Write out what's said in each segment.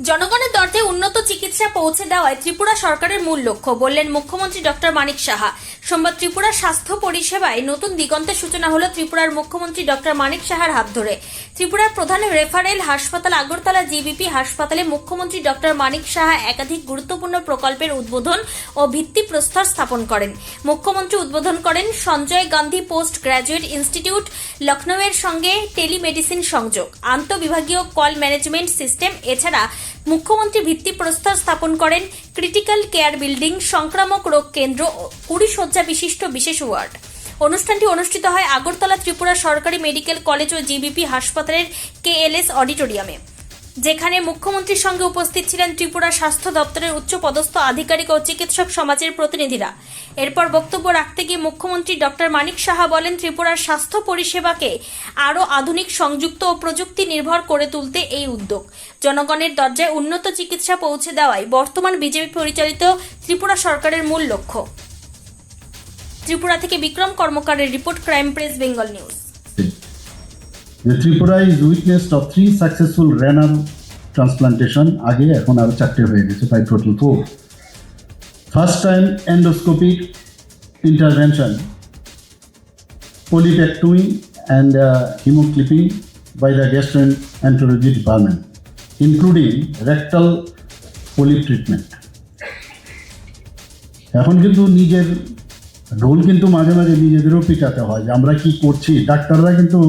জনগণের দর্থে উন্নত চিকিৎসা পৌঁছে দেওয়ায় ত্রিপুরা সরকারের মূল লক্ষ্য, বললেন মুখ্যমন্ত্রী ডক্টর মানিক সাহা। সোমবার ত্রিপুরার স্বাস্থ্য পরিষেবায় নতুন দিগন্তের সূচনা হলো ত্রিপুরার মুখ্যমন্ত্রী ডক্টর মানিক সাহার হাত ধরে। ত্রিপুরার প্রধান রেফারেল হাসপাতাল আগরতলা জিবিপি হাসপাতালে মুখ্যমন্ত্রী ডক্টর মানিক সাহা একাধিক গুরুত্বপূর্ণ প্রকল্পের উদ্বোধন ও ভিত্তিপ্রস্তর স্থাপন করেন। মুখ্যমন্ত্রী উদ্বোধন করেন Sanjay Gandhi post graduate institute লখনৌয়ের সঙ্গে টেলিমেডিসিন সংযোগ, আন্তঃবিভাগীয় কল ম্যানেজমেন্ট সিস্টেম, এছাড়া মুখ্যমন্ত্রী ভিত্তিপ্রস্তর স্থাপন করেন ক্রিটিক্যাল কেয়ার বিল্ডিং, সংক্রামক রোগ কেন্দ্র কুড়ি শয্যা বিশিষ্ট বিশেষ ওয়ার্ড। অনুষ্ঠানটি অনুষ্ঠিত হয় আগরতলা ত্রিপুরা সরকারি মেডিকেল কলেজ ও জিবিপি হাসপাতালের কেএলএস অডিটোরিয়ামে। যেখানে মুখ্যমন্ত্রীর সঙ্গে উপস্থিত ছিলেন ত্রিপুরা স্বাস্থ্য দপ্তরের উচ্চ পদস্থ আধিকারিক ও চিকিৎসক সমাজের প্রতিনিধিরা। এরপর বক্তব্য রাখতে গিয়ে মুখ্যমন্ত্রী ডক্টর মানিক সাহা বলেন, ত্রিপুরার স্বাস্থ্য পরিষেবাকে আরও আধুনিক, সংযুক্ত ও প্রযুক্তি নির্ভর করে তুলতে এই উদ্যোগ। জনগণের দরজায় উন্নত চিকিৎসা পৌঁছে দেওয়াই বর্তমান বিজেপি পরিচালিত ত্রিপুরা সরকারের মূল লক্ষ্য। ত্রিপুরা থেকে Bikram কর্মকারের report, crime press, Bengal news. যে Tripura is witnessed of three successful renal transplantation আগে এখন আরও চারটে হয়ে গেছে প্রায় total four first time endoscopic intervention polypectomy and uh, hemoclipping by the gastroenterology department, including rectal polyp treatment. এখন কিন্তু নিজের রোল কিন্তু মাঝে মাঝে নিজেদেরও পিটাতে হয় যে আমরা কি করছি ডাক্তাররা কিন্তু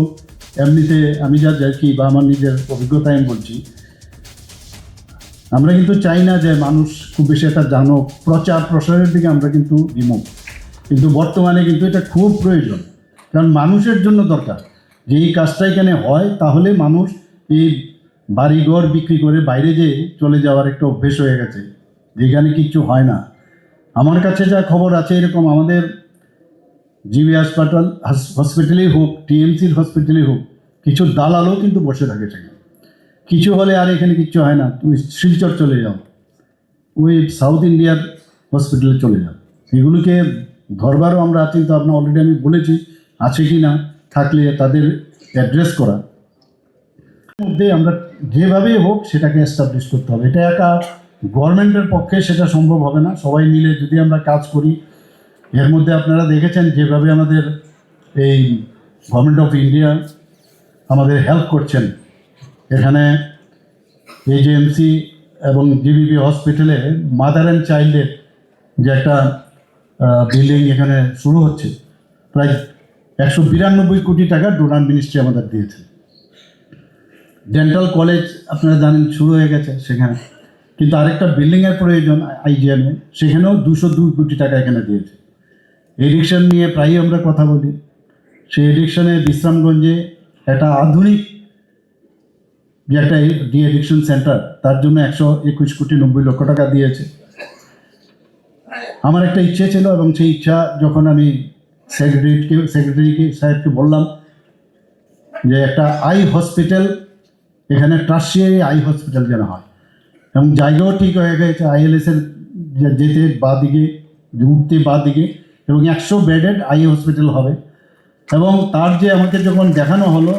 এমনিতে আমি যা দেখি বা আমার নিজের অভিজ্ঞতা আমি বলছি, আমরা কিন্তু চাই না যে মানুষ খুব বেশি একটা জানো, প্রচার প্রসারের দিকে আমরা কিন্তু বিমুখ কিন্তু বর্তমানে কিন্তু এটা খুব প্রয়োজন। কারণ মানুষের জন্য দরকার। যে এই কাজটা এখানে হয়, তাহলে মানুষ এই বাড়িঘর বিক্রি করে বাইরে যেয়ে চলে যাওয়ার একটা অভ্যেস হয়ে গেছে। যেখানে কিচ্ছু হয় না। আমার কাছে যা খবর আছে, এরকম আমাদের জিবি হাসপাতাল হসপিটালেই হোক টিএমসির হসপিটালেই হোক, কিছু দালালও কিন্তু বসে থাকে সেখানে। কিছু হলে আর এখানে কিচ্ছু হয় না, তুমি শিলচর চলে যাও ওই সাউথ ইন্ডিয়ার হসপিটালে চলে যাও। এগুলোকে ধরবারও আমরা কিন্তু আপনার অলরেডি আমি বলেছি, আছে কি না, থাকলে তাদের অ্যাড্রেস করা। মধ্যে আমরা যেভাবেই হোক সেটাকে এস্টাবলিশ করতে হবে। এটা একা গভর্নমেন্টের পক্ষে সেটা সম্ভব হবে না। সবাই মিলে যদি আমরা কাজ করি এর মধ্যে আপনারা দেখেছেন যেভাবে আমাদের এই গভর্নমেন্ট অফ ইন্ডিয়া আমাদের হেল্প করছেন। এখানে এজেএমসি এবং জিবিবি হসপিটালে মাদার অ্যান্ড চাইল্ডের যে একটা বিল্ডিং এখানে শুরু হচ্ছে। প্রায় একশো বিরানব্বই কোটি টাকা ডোনার মিনিস্ট্রি আমাদের দিয়েছে। ডেন্টাল কলেজ আপনারা জানেন শুরু হয়ে গেছে সেখানে। কিন্তু আরেকটা বিল্ডিংয়ের প্রয়োজন আইজিএমে সেখানেও দুশো দুই কোটি টাকা এখানে দিয়েছে। এডিকশন নিয়ে প্রায়ই আমরা কথা বলি। সেই এডিকশনে বিশ্রামগঞ্জে একটা আধুনিক যে একটা ডি এডিকশন সেন্টার তার জন্য একশো একুশ কোটি নব্বই লক্ষ টাকা দিয়েছে। আমার একটা ইচ্ছে ছিল এবং সেই ইচ্ছা যখন আমি সেক্রেটারিকে সেক্রেটারিকে সাহেবকে বললাম যে একটা আই হসপিটাল এখানে ট্রাস্টিয়ারি আই হসপিটাল যেন হয়। এবং জায়গাও ঠিক হয়ে গেছে আইএলএসের যেতে বা দিকে উঠতে বা দিকে। এবং একশো বেডেড আই হসপিটাল হবে। এবং তার যে আমাকে যখন দেখানো হলো,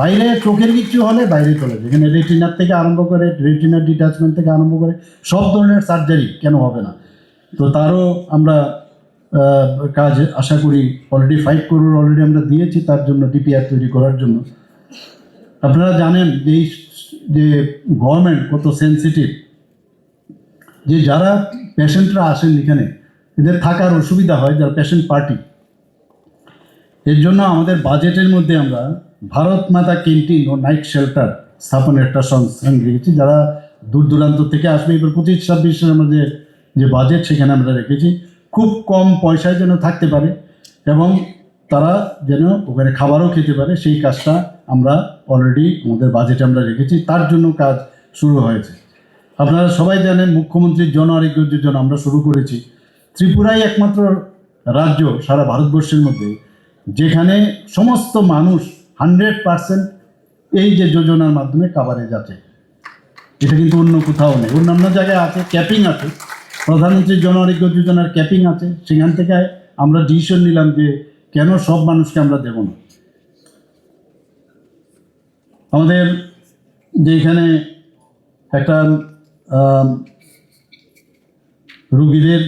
বাইরে চোখের কিচ্ছু হলে বাইরে চলে যায়। এখানে রেটিনার থেকে আরম্ভ করে, রেটিনার ডিটাচমেন্ট থেকে আরম্ভ করে, সব ধরনের সার্জারি কেন হবে না? তো তারও আমরা কাজ আশা করি অলরেডি ফাইভ করোড় অলরেডি আমরা দিয়েছি তার জন্য ডিপিআর তৈরি করার জন্য। আপনারা জানেন যে এই যে গভর্নমেন্ট কত সেন্সিটিভ যে যারা পেশেন্টরা আসেন এখানে এদের থাকার অসুবিধা হয় যারা পেশেন্ট পার্টি এর জন্য আমাদের বাজেটের মধ্যে আমরা ভারত মাতা ক্যান্টিন ও নাইট শেল্টার স্থাপনের একটা সংস্থান রেখেছি। যারা দূর দূরান্ত থেকে আসবে, এবার পঁচিশ ছাব্বিশের আমাদের যে বাজেট সেখানে আমরা রেখেছি। খুব কম পয়সায় যেন থাকতে পারে এবং তারা যেন ওখানে খাবারও খেতে পারে, সেই কাজটা আমরা অলরেডি আমাদের বাজেটে আমরা রেখেছি। তার জন্য কাজ শুরু হয়েছে। আপনারা সবাই জানেন মুখ্যমন্ত্রীর জন আরোগ্য যোজনা আমরা শুরু করেছি। ত্রিপুরাই একমাত্র রাজ্য সারা ভারতবর্ষের মধ্যে, যেখানে সমস্ত মানুষ হান্ড্রেড পারসেন্ট এই যে যোজনার মাধ্যমে কাভারে যাচ্ছে এটা কিন্তু অন্য কোথাও নেই। অন্যান্য জায়গায় আছে ক্যাপিং আছে। প্রধানমন্ত্রী জন আরোগ্য যোজনার ক্যাপিং আছে। সেখান থেকে আমরা ডিসিশন নিলাম যে কেন সব মানুষকে আমরা দেব না। আমাদের যে এখানে একটা রুগীদের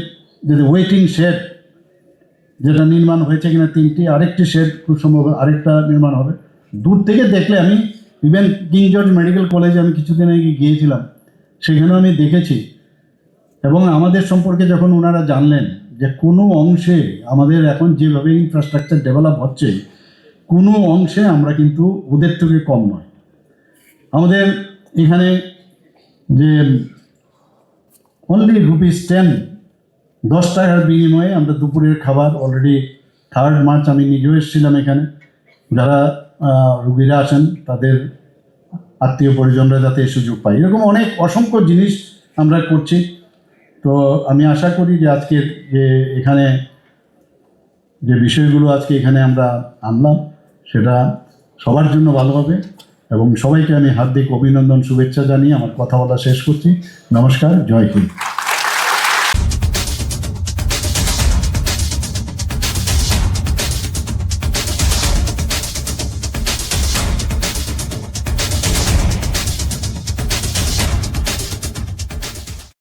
যদি ওয়েটিং শেড যেটা নির্মাণ হয়েছে কিনা তিনটি, আরেকটি শেড খুব সম্ভব, আরেকটা নির্মাণ হবে। দূর থেকে দেখলে আমি ইভেন কিং জর্জ মেডিকেল কলেজে আমি কিছুদিন আগে গিয়েছিলাম, সেখানেও আমি দেখেছি। এবং আমাদের সম্পর্কে যখন ওনারা জানলেন যে কোনো অংশে আমাদের এখন যেভাবে ইনফ্রাস্ট্রাকচার ডেভেলপ হচ্ছে, কোনো অংশে আমরা কিন্তু ওদের থেকে কম নয়। আমাদের এখানে যে অনলি রুপিস টেন দশ টাকার বিনিময়ে আমরা দুপুরের খাবার অলরেডি থার্ড মার্চ আমি নিজেও এসেছিলাম এখানে। যারা রুগীরা আসেন তাদের আত্মীয় পরিজনরা যাতে এই সুযোগ পায়। এরকম অনেক অসংখ্য জিনিস আমরা করছি। তো আমি আশা করি যে আজকের যে এখানে যে বিষয়গুলো আজকে এখানে আমরা আনলাম, সেটা সবার জন্য ভালো হবে এবং সবাইকে আমি হার্দিক অভিনন্দন শুভেচ্ছা জানিয়ে আমার কথা বলা শেষ করছি। নমস্কার, জয় হিন্দ।